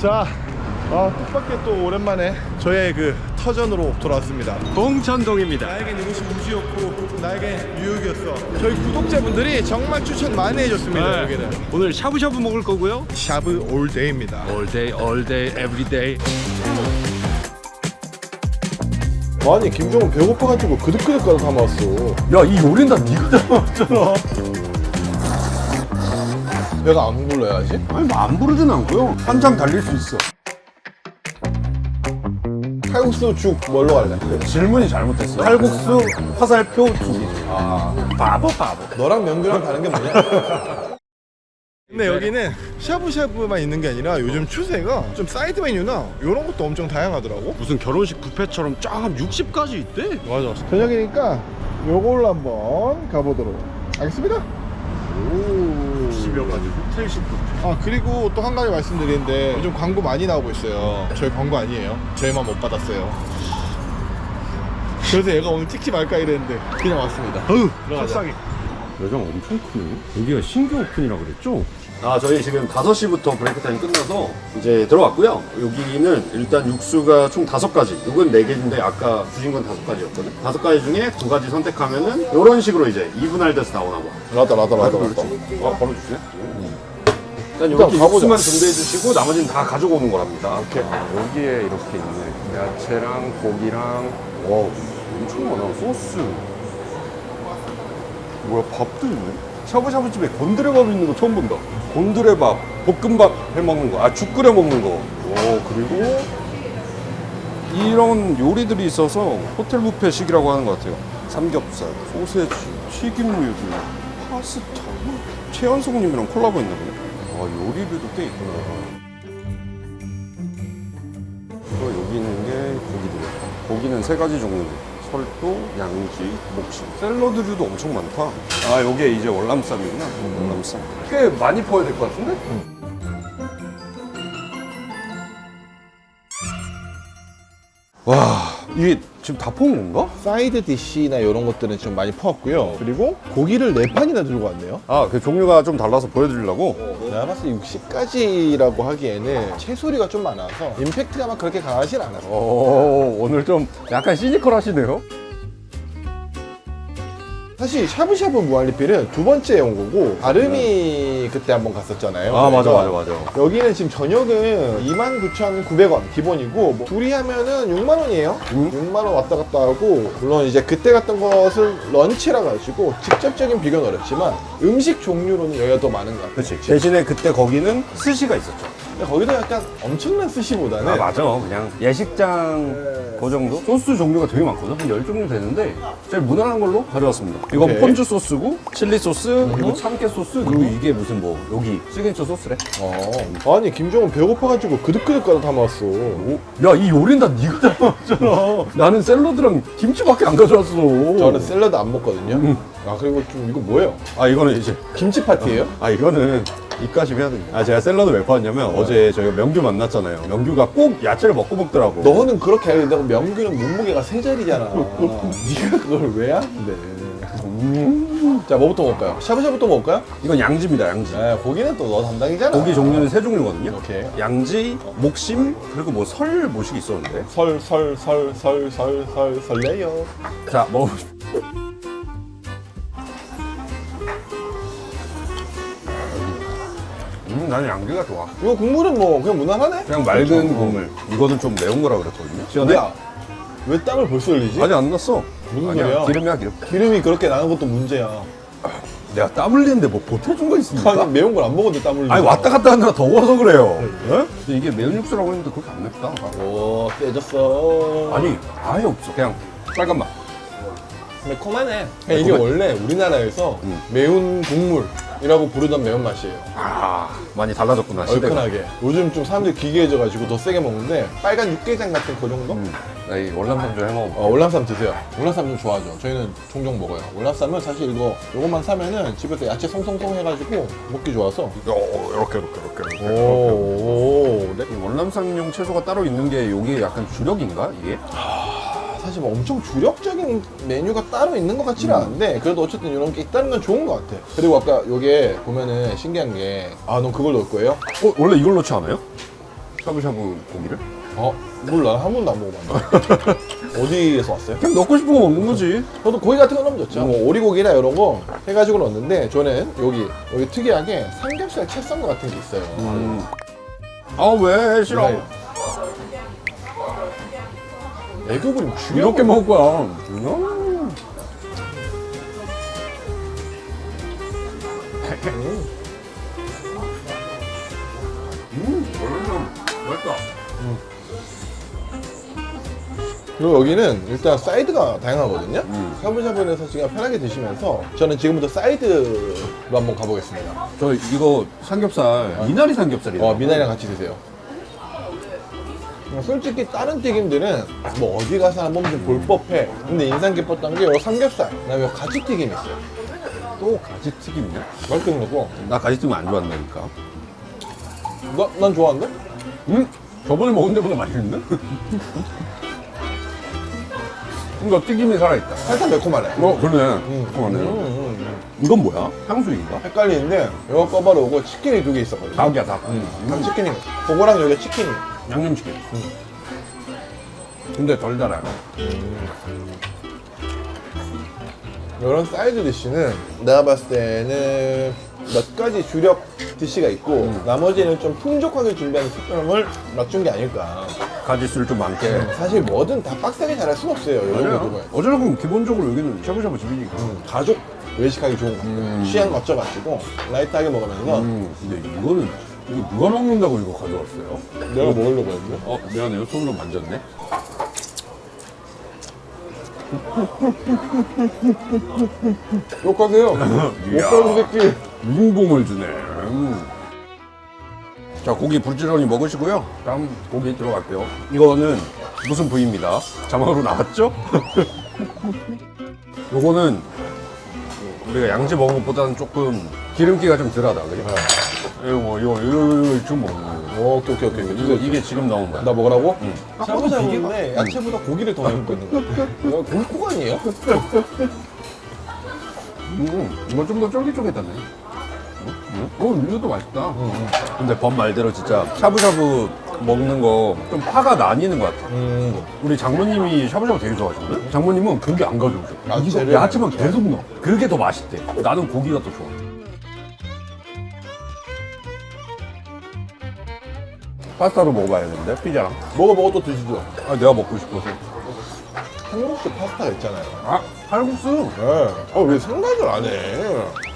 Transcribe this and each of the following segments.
자, 아, 뜻밖의 또 오랜만에 저의 그 터전으로 돌아왔습니다. 봉천동입니다. 나에겐 이곳이 우주였고 나에겐 뉴욕이었어. 저희 구독자분들이 정말 추천 많이 해줬습니다. 네. 여기는 오늘 샤브샤브 먹을 거고요. 샤브 올데이입니다. All day, all day, every day. 아니 김종은 배고파가지고 그득그득 가서 담아왔어. 야, 이 요리는 다 네가 잡았잖아. 배가 안 불러야지. 아니, 뭐 안 부르진 않고요. 한 장 달릴 수 있어. 칼국수 죽 뭘로 갈래? 질문이 잘못됐어. 칼국수, 화살표, 죽이지. 아, 바보, 바보. 너랑 명규랑 다른 게 뭐냐? 근데 여기는 샤브샤브만 있는 게 아니라 요즘 추세가 좀 사이드 메뉴나 이런 것도 엄청 다양하더라고. 무슨 결혼식 뷔페처럼 쫙 60까지 있대. 맞아. 저녁이니까 요걸로 한번 가보도록 하겠습니다. 오. 10여 가지 호텔식 뷔페. 아 그리고 또 한 가지 말씀드리는데 요즘 광고 많이 나오고 있어요. 저희 광고 아니에요. 저희만 못 받았어요. 그래서 얘가 오늘 찍지 말까 이랬는데 그냥 왔습니다. 어우, 들어가자. 값싸게. 매장 엄청 크네. 여기가 신규 오픈이라 그랬죠? 아, 저희 지금 5시부터 브레이크 타임 끝나서 이제 들어왔고요. 여기는 일단 육수가 총 5가지. 이건 4개인데 아까 주신 건 5가지였거든. 5가지 중에 2가지 선택하면은 이런 식으로 이제 2분할 돼서 나오나 봐. 라다 라다 라다 라다. 아, 바로 주시네? 일단 일단 이렇게 가보자. 육수만 준비해 주시고 나머지는 다 가지고 오는 거랍니다. 오케이. 여기에 이렇게 있네. 야채랑 고기랑 와 엄청 많아. 소스. 뭐야 밥도 있네. 샤브샤브 집에 곤드레밥 있는 거 처음 본다. 곤드레밥, 볶음밥 해 먹는 거, 아 죽 끓여 먹는 거. 오 그리고 이런 요리들이 있어서 호텔 뷔페식이라고 하는 것 같아요. 삼겹살, 소세지, 튀김류도, 파스타. 최연석님이랑 콜라보 했나 보네. 아 요리들도 꽤 있구나. 또 여기 있는 게 고기들. 고기는 세 가지 종류. 설도, 양지, 목심. 샐러드류도 엄청 많다. 아, 요게 이제 월남쌈이구나. 월남쌈. 꽤 많이 퍼야 될 것 같은데? 와, 이게 지금 다 퍼온 건가? 사이드 디시나 이런 것들은 좀 많이 퍼왔고요. 그리고 고기를 네 판이나 들고 왔네요. 아, 그 종류가 좀 달라서 보여드리려고. 내가 봤을 때 60까지라고 하기에는 채소리가 좀 많아서 임팩트가 막 그렇게 강하진 않았어. 오, 오늘 좀 약간 시니컬 하시네요. 사실 샤브샤브 무한리필은 두 번째 온 거고 아름이 그때 한번 갔었잖아요. 아, 맞아, 그래서 맞아, 맞아. 여기는 지금 저녁은 29,900원 기본이고 뭐 둘이 하면은 6만 원이에요. 음? 6만 원 왔다 갔다 하고 물론 이제 그때 갔던 것은 런치라 가지고 직접적인 비교는 어렵지만 음식 종류로는 여기가 더 많은 것 같아요. 그렇지. 대신에 그때 거기는 스시가 있었죠. 근데 거기도 약간 엄청난 스시보다는 아 맞아 그냥 예식장 그 정도 소스 종류가 되게 많거든 한 10종류 되는데 제일 무난한 걸로 가져왔습니다 이건 오케이. 폰즈 소스고 칠리 소스 그리고 참깨 소스 그리고 이게 무슨 뭐 여기 시그니처 소스래 어. 아니 김종은 배고파가지고 그득그득 가서 담아왔어. 야 이 요리는 다 네가 잡았잖아 나는 샐러드랑 김치밖에 안 가져왔어 저는 샐러드 안 먹거든요. 아 그리고 좀 이거 뭐예요? 아 이거는 이제 김치 파티예요? 아 이거는 입가심 해야 됩니다 아 제가 샐러드 왜 퍼왔냐면 어제 저희가 명규 만났잖아요 명규가 꼭 야채를 먹고 먹더라고 너는 그렇게 알는데 명규는 몸무게가 세 자리잖아. 네가 그걸 왜 하는데? 음. 자 뭐부터 먹을까요? 샤브샤브부터 먹을까요? 이건 양지입니다 양지 네, 고기는 또 너 담당이잖아. 고기 종류는 세 종류거든요. 오케이. 양지, 목심, 그리고 뭐 설 모식이 있었는데. 설, 설, 설, 설, 설, 설, 설레요. 자, 먹어. 음, 나는 양지가 좋아. 이거 국물은 뭐 그냥 무난하네? 그냥 맑은 국물. 이거는 좀 매운 거라 그랬거든요. 시원해? 야, 왜 땀을 벌써 흘리지? 아직 안 났어. 무슨 아니야, 소리야? 기름이야, 기름. 기름이 그렇게 나는 것도 문제야. 내가 땀 흘리는데 뭐 보태준 거 있습니까? 아니 매운 걸 안 먹었는데 땀 흘리지. 아니, 왔다 갔다 하느라 더워서 그래요. 예? 근데 이게 매운 육수라고 했는데 그렇게 안 맵다. 오, 깨졌어. 아니, 아예 없어. 그냥 빨간 맛. 매콤하네. 이게 원래 우리나라에서 음. 매운 국물이라고 부르던 매운맛이에요. 아, 많이 달라졌구나, 시대가. 얼큰하게. 요즘 좀 사람들이 기괴해져가지고 더 세게 먹는데 빨간 육개장 같은 그 정도? 음, 나이 월남쌈 좀 해먹어. 어, 월남쌈 드세요. 월남쌈 좀 좋아하죠. 저희는 종종 먹어요. 월남쌈은 사실 이거 요것만 사면은 집에서 야채 송송송 해가지고 먹기 좋아서. 어, 이렇게, 이렇게, 이렇게, 이렇게. 오, 네. 이 월남쌈용 채소가 따로 있는 게 이게 약간 주력인가 이게? 사실 뭐 엄청 주력적인 메뉴가 따로 있는 것 같지는 않은데 그래도 어쨌든 이런 게 있다는 건 좋은 것 같아. 그리고 아까 요게 보면은 신기한 게 아, 넌 그걸 넣을 거예요? 어 원래 이걸 넣지 않아요? 샤브샤브 고기를? 어 몰라 한 번도 안 먹어봤는데 어디에서 왔어요? 그냥 넣고 싶은 거 먹는 거지. 저도 고기 같은 거 넣으면 좋죠. 뭐 오리고기나 이런 거 해가지고 넣는데 저는 여기 여기 특이하게 삼겹살 채썬 거 같은 게 있어요. 음. 아왜 싫어? 네. 애교부림 죽여. 이렇게 먹을 거야. 음. 음, 맛있다. 그리고 여기는 일단 사이드가 다양하거든요. 음. 샤브샤브에서 지금 편하게 드시면서 저는 지금부터 사이드로 한번 가보겠습니다. 저 이거 삼겹살 미나리 삼겹살이에요. 어 미나리랑 같이 드세요. 솔직히 다른 튀김들은 뭐 어디 가서 한번 좀 볼 법해. 근데 인상 깊었던 게 요 삼겹살, 그다음에 요 가지 튀김이 있어요. 또 가지 튀김이야? 맛있게 생겼고. 나 가지 튀김 안 좋아한다니까. 나, 난 좋아하는데? 음? 저번에 먹은 데보다 맛있는데? 이거 튀김이 살아있다. 살짝 매콤하네. 어, 그러네. 음, 그러네. 음, 음. 이건 뭐야? 향수인가? 헷갈리는데 이거 꺼바로고 치킨이 두 개 있었거든요. 닭이야, 닭. 닭 치킨이. 그거랑 여기 치킨이. 양념치킨. 근데 덜 달아요. 이런 사이드 디쉬는 내가 봤을 때는 몇 가지 주력 디쉬가 있고 나머지는 좀 풍족하게 준비하는 특별함을 맞춘 게 아닐까. 가지수를 좀 많게. 사실 뭐든 다 빡세게 잘할 수는 없어요. 이 정도 부분. 어쩌면 기본적으로 여기는 샤브샤브 집이니까. 가족 외식하기 좋은 거. 음. 취향 맞춰가지고 라이트하게 먹으면서 음, 근데 이거는 이거 누가 먹는다고 이거 가져왔어요? 내가 먹으려고 했는데. 어, 미안해요. 손으로 만졌네. 욕하세요. 못살은 새끼. 인봉을 주네. 음. 자, 고기 불지런히 먹으시고요. 다음 고기 들어갈게요. 이거는 무슨 부위입니다. 자막으로 나왔죠? 요거는 우리가 양지 먹은 것보다는 조금 기름기가 좀 덜하다, 그죠? 이거 뭐, 이거, 이거, 이거 지금 먹는 거예요. 오케이 오케이 오케이. 이거, 이게 지금 나온 거야. 나 먹으라고? 응. 샤브샤브인데 야채보다 고기를 더 많이 먹고 있는 거야. 이거 골코가 아니에요? 음, 이거 좀 더 쫄깃쫄깃하네. 음? 어, 이것도 맛있다. 근데 범 말대로 진짜 샤브샤브 먹는 거 좀 파가 나뉘는 것 같아. 음. 우리 장모님이 샤브샤브 되게 좋아하시거든? 장모님은 고기 안 가져오셔. 이거 야채만 계속 넣어. 그게 더 맛있대. 나는 고기가 더 좋아. 파스타로 먹어봐야겠는데? 피자랑. 먹어 먹어 또 드시죠. 아, 내가 먹고 싶어서. 한국식 파스타가 있잖아요. 아, 칼국수. 네. 아왜 생각을 안 해?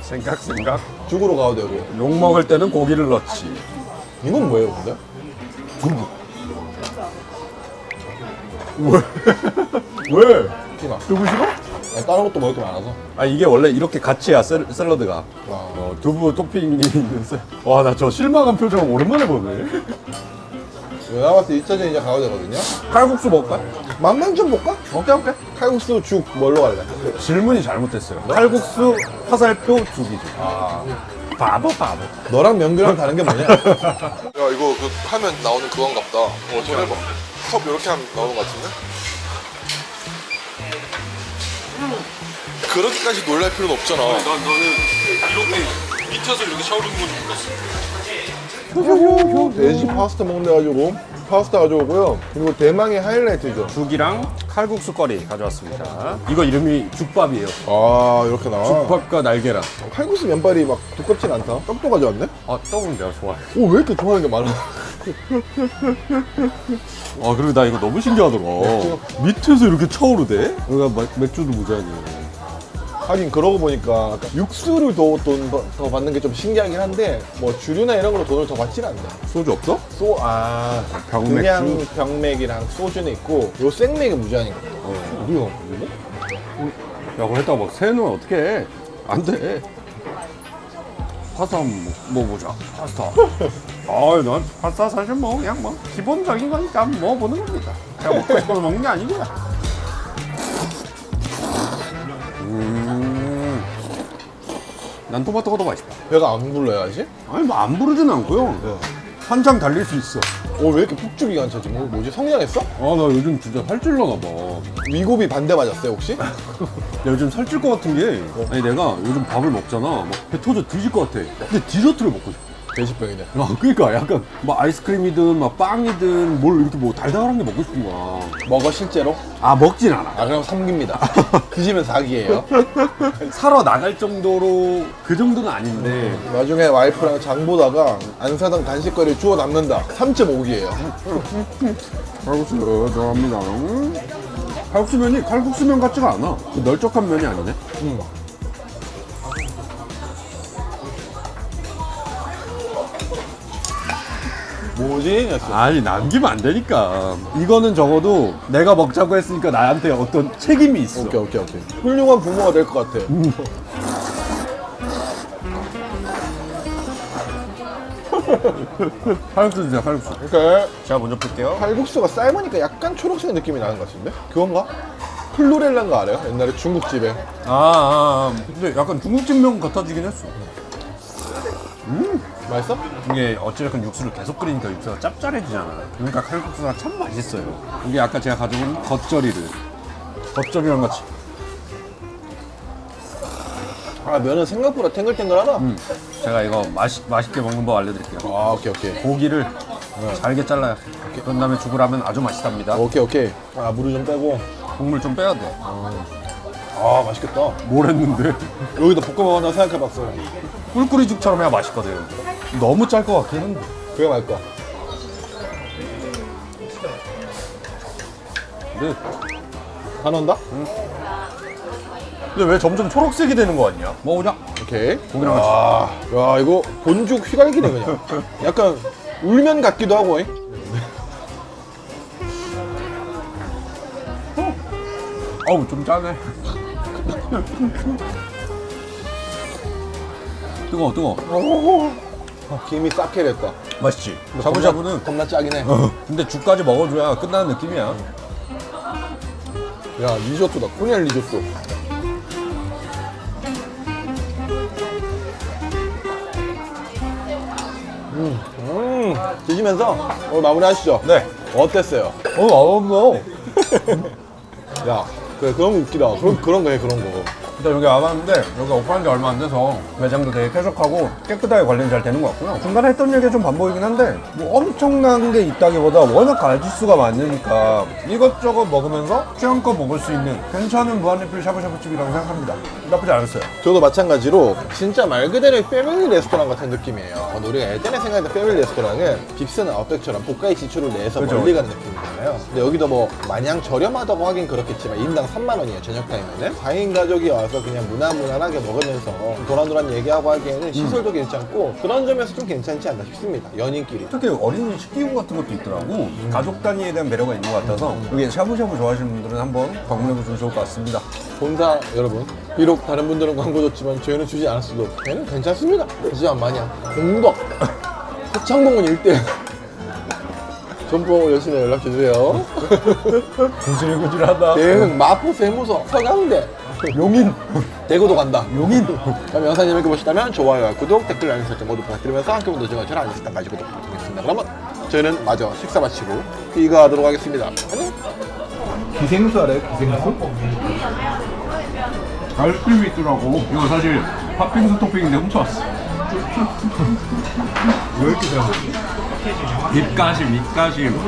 생각, 생각. 죽으러 가도 되고. 욕 먹을 때는 고기를 넣지. 이건 뭐예요 근데? 두부. 왜? 티나. 두부 싫어? 아니, 다른 것도 먹을 게 많아서. 아 이게 원래 이렇게 같이야 샐, 샐러드가 와. 어, 두부 토핑이 있는데 와나 저 실망한 표정 오랜만에 보네 내가 봤을 때 2차전 이제 가도 되거든요. 칼국수 먹을까? 맛만 좀 볼까? 오케이 오케이 칼국수 죽 뭘로 갈래? 질문이 잘못됐어요 칼국수 화살표 죽이죠 아 바보 바보 너랑 명규랑 다른 게 뭐냐? 야 이거 그 하면 나오는 그건가 보다. 어, 좀 해봐. 컵 이렇게 하면 나오는 것 같은데? 그렇게까지 놀랄 필요는 없잖아. 난 너는 이렇게 밑에서 이렇게 샤워하는 건줄 몰랐어 돼지 파스타 먹는데 가지고 파스타 가져오고요. 그리고 대망의 하이라이트죠. 죽이랑 칼국수 거리 가져왔습니다 이거 이름이 죽밥이에요 아 이렇게 나와. 죽밥과 날계란 칼국수 면발이 막 두껍진 않다. 떡도 가져왔네. 아 떡은 내가 좋아해 오 왜 이렇게 좋아하는 게 많아? 아 그리고 나 이거 너무 신기하더라 밑에서 이렇게 차오르대 여기가 마- 맥주도 무지하게 하긴 그러고 보니까 육수를 더, 돈, 더, 더 받는 게 좀 신기하긴 한데 뭐 주류나 이런 걸로 돈을 더 받지는 않네. 소주 없어? 소, 아, 병맥주? 그냥 병맥이랑 소주는 있고 요 생맥이 거 같아. 어, 우리가 뭐? 야, 그랬다가 막 새는 어떻게 해? 안 돼. 파스타 한번 먹- 먹어보자. 파스타. 아, 난 파스타 사실 뭐 그냥 뭐 기본적인 거니까 한번 먹어보는 겁니다. 제가 먹고 싶어서 먹는 게 아니고요. 난 토마토가 더 맛있다. 배가 안 불러야지? 아니 뭐 안 부르진 않고요. 한장 달릴 수 있어. 어, 왜 이렇게 푹주 기관차지? 뭐, 뭐지? 성장했어? 아, 나 요즘 진짜 살찔러나 봐. 위고비 반대 맞았어요, 혹시? 야, 요즘 살찔 것 같은 게 아니 내가 요즘 밥을 먹잖아 막 배 터져 뒤질 것 같아 근데 디저트를 먹고 싶어 돼지병이네. 아, 그러니까 약간 뭐 아이스크림이든 막 빵이든 뭘 이렇게 뭐 달달한 게 먹고 싶은 거야. 먹어 실제로? 아 먹진 않아. 아 그럼 삼깁니다. 드시면 사기예요. 사러 나갈 정도로 그 정도는 아닌데 나중에 와이프랑 장 보다가 안 사던 간식거리 주워 남는다. 3.5기예요. 칼국수 들어갑니다. 음. 칼국수면이 칼국수면 같지가 않아. 널쩍한 면이 아니네. 뭐지? 였어. 아니 남기면 안 되니까. 이거는 적어도 내가 먹자고 했으니까 나한테 어떤 책임이 있어. 오케이 오케이 오케이. 훌륭한 부모가 될 것 같아. 칼국수 주세요 칼국수. 오케이. 제가 먼저 풀게요. 칼국수가 삶으니까 약간 초록색 느낌이 나는 것 같은데? 그건가? 플로렐라인가 알아요? 옛날에 중국집에. 아, 아, 아. 근데 약간 중국집 면 같아지긴 했어. 맛있어? 이게 어찌됐건 육수를 계속 끓이니까 육수가 짭짤해지잖아. 그러니까 칼국수가 참 맛있어요. 이게 아까 제가 가져온 겉절이를 겉절이랑 같이. 아 면은 생각보다 탱글탱글하다. 음, 제가 이거 맛 맛있게 먹는 법 알려드릴게요. 아 오케이 오케이. 고기를 잘게 잘라요. 그런 다음에 죽을 하면 아주 맛있답니다. 오케이 오케이. 아 물을 좀 빼고. 국물 좀 빼야 돼. 아 맛있겠다. 뭘 했는데? 여기다 볶음밥 하나 생각해봤어요. 꿀꿀이 죽처럼 해야 맛있거든. 너무 짤 것 같긴 한데. 그게 맛있다. 근데, 다 넣는다? 근데 왜 점점 초록색이 되는 거 같냐? 먹어보자. 오케이. 고기랑 같이. 아, 야 이거 본죽 휘갈기네 그냥. 약간 울면 같기도 하고. 잉? 어우 좀 짜네. 뜨거워 뜨거워. 아, 김이 싹해 됐다. 맛있지. 샤브샤브는 겁나 짜긴 해. 근데 죽까지 먹어줘야 끝나는 느낌이야. 야 리조또다. 코니알 리조또. 음, 음, 드시면서 오늘 마무리하시죠. 네. 어땠어요? 어 맛없어. 야, 그래 그런 거 웃기다. 그런 그런 거해 그런 거. 일단 여기 와봤는데 여기가 오픈한 지 얼마 안 돼서 매장도 되게 쾌적하고 깨끗하게 관리 잘 되는 것 같고요. 중간에 했던 얘기가 좀 반복이긴 한데 뭐 엄청난 게 있다기보다 워낙 가짓수가 많으니까 이것저것 먹으면서 취향껏 먹을 수 있는 괜찮은 무한리필 샤브샤브집이라고 생각합니다. 나쁘지 않았어요. 저도 마찬가지로 진짜 말 그대로 패밀리 레스토랑 같은 느낌이에요. 어, 우리가 예전에 생각했던 패밀리 레스토랑은 빕스나 아웃백처럼 고가의 지출을 내서 그죠, 멀리. 가는 느낌이잖아요. 근데 여기도 뭐 마냥 저렴하다고 하긴 그렇겠지만 인당 3만 원이에요 저녁 타임에는 4인 가족이 와서 그냥 무난무난하게 먹으면서 도란도란 얘기하고 하기에는 시설도 괜찮고 그런 점에서 좀 괜찮지 않나 싶습니다. 연인끼리. 특히 어린이 식기구 같은 것도 있더라고. 가족 단위에 대한 배려가 있는 것 같아서 여기 샤브샤브 좋아하시는 분들은 한번 방문해 보시면 좋을 것 같습니다. 본사 여러분 비록 다른 분들은 광고 줬지만 저희는 주지 않았어도 저희는 괜찮습니다 하지만 마냥 공덕 서창공은 1대 전부 열심히 연락 주세요 구질구질하다. 대흥 마포 세무서 서강대 용인. 대구도 간다 용인. 그럼 영상 재밌게 보셨다면 좋아요와 구독 댓글 알림 설정 모두 부탁드리면서 함께 보는 도중에 저는 가지고 구독 부탁드리겠습니다 그러면 저희는 마저 식사 마치고 귀가하도록 하겠습니다 안녕 기생수 알아요 기생수? 아이스크림이 있더라고. 이거 사실 팥빙수 토핑인데 훔쳐왔어. 왜 이렇게 잘하지? 입가심, 입가심.